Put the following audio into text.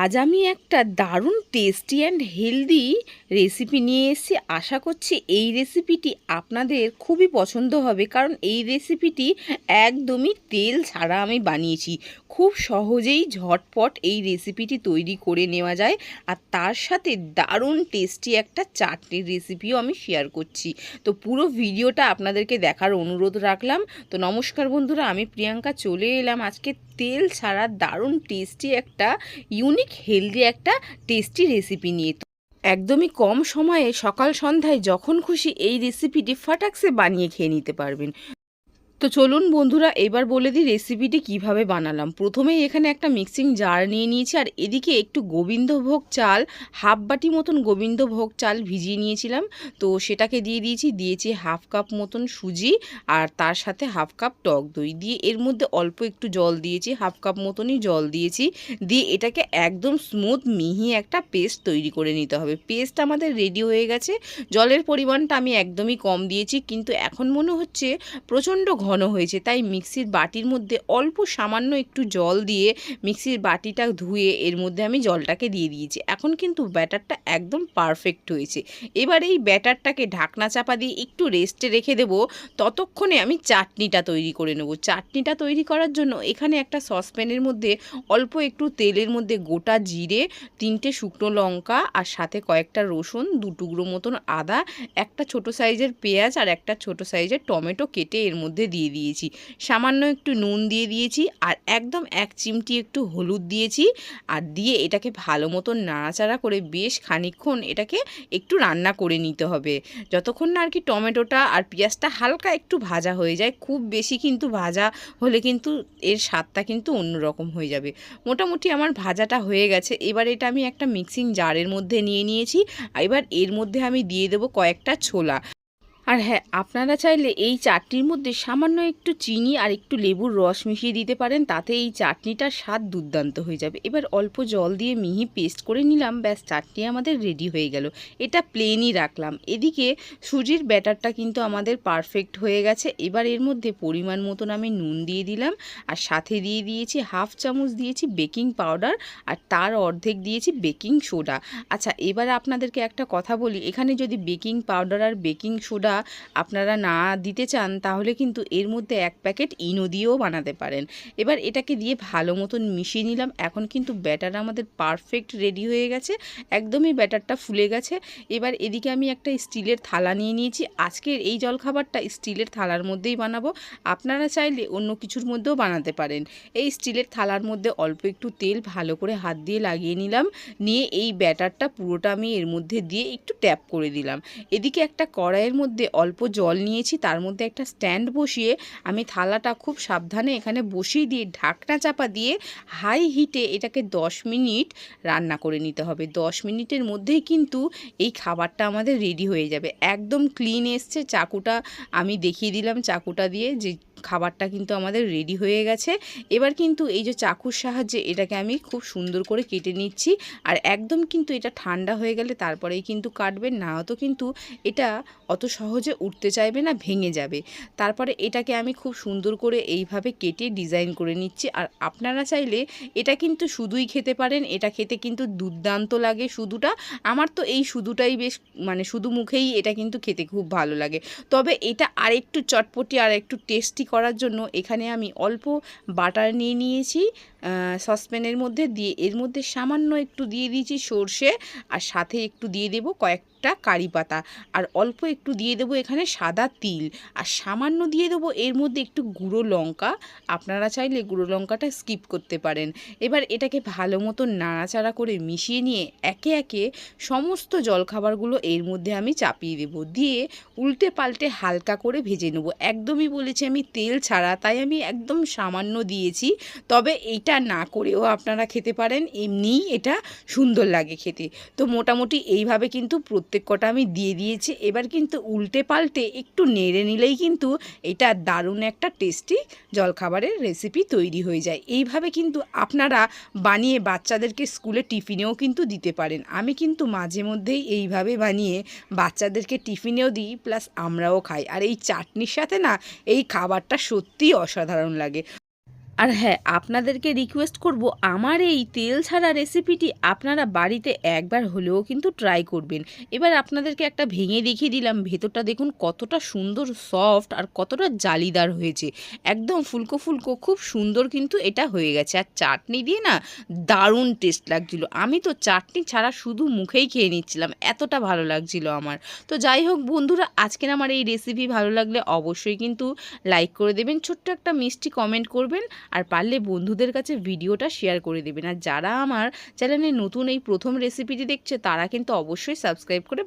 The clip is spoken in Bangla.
আজ আমি একটা দারুণ টেস্টি অ্যান্ড হেলদি রেসিপি নিয়ে এসেছি। আশা করছি এই রেসিপিটি আপনাদের খুবই পছন্দ হবে, কারণ এই রেসিপিটি একদমই তেল ছাড়া আমি বানিয়েছি। খুব সহজেই ঝটপট এই রেসিপিটি তৈরি করে নেওয়া যায় আর তার সাথে দারুণ টেস্টি একটা চাটনির রেসিপিও আমি শেয়ার করছি। তো পুরো ভিডিওটা আপনাদেরকে দেখার অনুরোধ রাখলাম। তো নমস্কার বন্ধুরা, আমি প্রিয়াঙ্কা চলে এলাম। আজকে তেল ছাড়া দারুণ টেস্টি একটা ইউনিক হেলদি একটা টেস্টি রেসিপি নিয়ে তো একদমই কম সময়ে সকাল সন্ধ্যায় যখন খুশি এই রেসিপিটি ফাটাকসে বানিয়ে খেয়ে নিতে পারবেন। তো চলুন বন্ধুরা, এবার বলে দিই রেসিপিটি কীভাবে বানালাম। প্রথমেই এখানে একটা মিক্সিং জার নিয়ে নিয়েছি, আর এদিকে একটু গোবিন্দভোগ চাল হাফ বাটি মতন গোবিন্দভোগ চাল ভিজিয়ে নিয়েছিলাম। তো সেটাকে দিয়ে দিয়েছি দিয়েছি হাফ কাপ মতন সুজি, আর তার সাথে হাফ কাপ টক দই। দিয়ে এর মধ্যে অল্প একটু জল দিয়েছি হাফ কাপ মতনই জল দিয়েছি। দিয়ে এটাকে একদম স্মুথ মিহি একটা পেস্ট তৈরি করে নিতে হবে। পেস্ট আমাদের রেডি হয়ে গেছে। জলের পরিমাণটা আমি একদমই কম দিয়েছি, কিন্তু এখন মনে হচ্ছে প্রচণ্ড ঘন হয়েছে। তাই মিক্সির বাটির মধ্যে অল্প সামান্য একটু জল দিয়ে মিক্সির বাটিটা ধুয়ে এর মধ্যে আমি জলটাকে দিয়ে দিয়েছি। এখন কিন্তু ব্যাটারটা একদম পারফেক্ট হয়েছে। এবার এই ব্যাটারটাকে ঢাকনা চাপা দিয়ে একটু রেস্টে রেখে দেবো। ততক্ষণে আমি চাটনিটা তৈরি করে নেব। চাটনিটা তৈরি করার জন্য এখানে একটা সসপ্যানের মধ্যে অল্প একটু তেলের মধ্যে গোটা জিরে, তিনটে শুকনো লঙ্কা আর সাথে কয়েকটা রসুন, দু টুকরো মতন আদা, একটা ছোট সাইজের পেঁয়াজ আর একটা ছোট সাইজের টমেটো কেটে এর মধ্যে দিয়ে দিয়েছি। সামান্য একটু নুন দিয়ে দিয়েছি আর একদম এক চিমটি একটু হলুদ দিয়েছি আর দিয়ে এটাকে ভালো মতন নাড়াচাড়া করে বেশ খানিকক্ষণ এটাকে একটু রান্না করে নিতে হবে। যতক্ষণ না আর কি টমেটোটা আর পেঁয়াজটা হালকা একটু ভাজা হয়ে যায়, খুব বেশি কিন্তু ভাজা হলে কিন্তু এর স্বাদটা কিন্তু অন্যরকম হয়ে যাবে। মোটামুটি আমার ভাজাটা হয়ে গেছে। এবার এটা আমি একটা মিক্সিং জারের মধ্যে নিয়ে নিয়েছি। এবার এর মধ্যে আমি দিয়ে দেবো কয়েকটা ছোলা। আর হ্যাঁ আপনারা চাইলে এই চাটনির মধ্যে সামান্য একটু চিনি আর একটু লেবুর রস মিশিয়ে দিতে পারেন, তাতে এই চাটনিটার স্বাদ দুর্দান্ত হয়ে যাবে। এবার অল্প জল দিয়ে মিহি পেস্ট করে নিলাম, ব্যাস চাটনি আমাদের রেডি হয়ে গেল। এটা প্লেনই রাখলাম। এদিকে সুজির ব্যাটারটা কিন্তু আমাদের পারফেক্ট হয়ে গেছে। এবার এর মধ্যে পরিমাণ মতন আমি নুন দিয়ে দিলাম আর সাথে দিয়ে দিয়েছি হাফ চামচ দিয়েছি বেকিং পাউডার আর তার অর্ধেক দিয়েছি বেকিং সোডা। আচ্ছা এবার আপনাদেরকে একটা কথা বলি। এখানে যদি বেকিং পাউডার আর বেকিং সোডা আপনারা না দিতে চান, তাহলে কিন্তু এর মধ্যে এক প্যাকেট ইনো দিয়েও বানাতে পারেন। এবার এটাকে দিয়ে ভালো মতন মিশিয়ে নিলাম। এখন কিন্তু ব্যাটার আমাদের পারফেক্ট রেডি হয়ে গেছে। একদমই ব্যাটারটা ফুলে গেছে। এবার এদিকে আমি একটা স্টিলের থালা নিয়ে নিয়েছি। আজকের এই জলখাবারটা স্টিলের থালার মধ্যেই বানাবো। আপনারা চাইলে অন্য কিছুর মধ্যেও বানাতে পারেন। এই স্টিলের থালার মধ্যে অল্প একটু তেল ভালো করে হাত দিয়ে লাগিয়ে নিলাম। নিয়ে এই ব্যাটারটা পুরোটা আমি এর মধ্যে দিয়ে একটু ট্যাপ করে দিলাম। এদিকে একটা কড়াইয়ের মধ্যে অল্প জল নিয়েছি, তার মধ্যে একটা স্ট্যান্ড বসিয়ে আমি থালাটা খুব সাবধানে এখানে বসিয়ে দিয়ে ঢাকনা চাপা দিয়ে হাই হিটে এটাকে দশ মিনিট রান্না করে নিতে হবে। দশ মিনিটের মধ্যেই কিন্তু এই খাবারটা আমাদের রেডি হয়ে যাবে। একদম ক্লিন এসছে, চাকুটা আমি দেখিয়ে দিলাম, চাকুটা দিয়ে যে খাবারটা কিন্তু আমাদের রেডি হয়ে গেছে। এবার কিন্তু এই যে চাকুর সাহায্যে এটাকে আমি খুব সুন্দর করে কেটে নিচ্ছি। আর একদম কিন্তু এটা ঠান্ডা হয়ে গেলে তারপরেই কিন্তু কাটবেন, না হয়তো কিন্তু এটা অত সহজে উঠতে চাইবে না, ভেঙে যাবে। তারপরে এটাকে আমি খুব সুন্দর করে এইভাবে কেটে ডিজাইন করে নিচ্ছি। আর আপনারা চাইলে এটা কিন্তু শুধুই খেতে পারেন, এটা খেতে কিন্তু দুর্দান্ত লাগে শুধুটা। আমার তো এই শুধুটাই বেশ মানে শুধু মুখেই এটা কিন্তু খেতে খুব ভালো লাগে। তবে এটা আরেকটু চটপটি আর একটু টেস্টি করার জন্য এখানে আমি অল্প বাটার নিয়ে নিয়েছি সসপ্যানের মধ্যে দিয়ে, এর মধ্যে সামান্য একটু দিয়ে দিয়েছি সর্ষে, আর সাথে একটু দিয়ে দেবো কয়েকটা কারি পাতা। আর অল্প একটু দিয়ে দেবো এখানে সাদা তিল। আর সামান্য দিয়ে দেবো এর মধ্যে একটু গুঁড়ো লঙ্কা। আপনারা চাইলে গুঁড়ো লঙ্কাটা স্কিপ করতে পারেন। এবার এটাকে ভালো মতো নাড়াচাড়া করে মিশিয়ে নিয়ে একে একে সমস্ত জলখাবারগুলো এর মধ্যে আমি চাপিয়ে দেবো। দিয়ে উল্টে পাল্টে হালকা করে ভেজে নেব। একদমই বলেছি আমি তেল ছাড়া, তাই আমি একদম সামান্য দিয়েছি। তবে এটা না করেও আপনারা খেতে পারেন, এমনিই এটা সুন্দর লাগে খেতে। তো মোটামুটি এইভাবে কিন্তু প্রত্যেক কটা আমি দিয়ে দিয়েছি। এবার কিন্তু উল্টে পাল্টে একটু নেড়ে নিলেই কিন্তু এটা দারুণ একটা টেস্টি জলখাবারের রেসিপি তৈরি হয়ে যায়। এইভাবে কিন্তু আপনারা বানিয়ে বাচ্চাদেরকে স্কুলে টিফিনেও কিন্তু দিতে পারেন। আমি কিন্তু মাঝে মধ্যেই এইভাবে বানিয়ে বাচ্চাদেরকে টিফিনেও দিই প্লাস আমরাও খাই। আর এই চাটনির সাথে না এই খাবারটা সত্যিই অসাধারণ লাগে। আর হ্যাঁ আপনাদেরকে রিকোয়েস্ট করব, আমার এই তেল ছাড়া রেসিপিটি আপনারা বাড়িতে একবার হলেও কিন্তু ট্রাই করবেন। এবার আপনাদেরকে একটা ভেঙে দেখিয়ে দিলাম, ভেতরটা দেখুন কতটা সুন্দর সফট আর কতটা জালিদার হয়েছে। একদম ফুলকো ফুলকো, খুব সুন্দর কিন্তু এটা হয়ে গেছে। আর চাটনি দিয়ে না দারুণ টেস্ট লাগছিল। আমি তো চাটনি ছাড়া শুধু মুখেই খেয়ে নিচ্ছিলাম, এতটা ভালো লাগছিল আমার। তো যাই হোক বন্ধুরা, আজকের আমার এই রেসিপি ভালো লাগলে অবশ্যই কিন্তু লাইক করে দেবেন, ছোট্ট একটা মিষ্টি কমেন্ট করবেন। আর পারলে বন্ধুদের কাছে ভিডিওটা শেয়ার করে দেবেন। আর যারা আমার চ্যানেলে নতুন এই প্রথম রেসিপিটি দেখছে, তারা কিন্তু অবশ্যই সাবস্ক্রাইব করে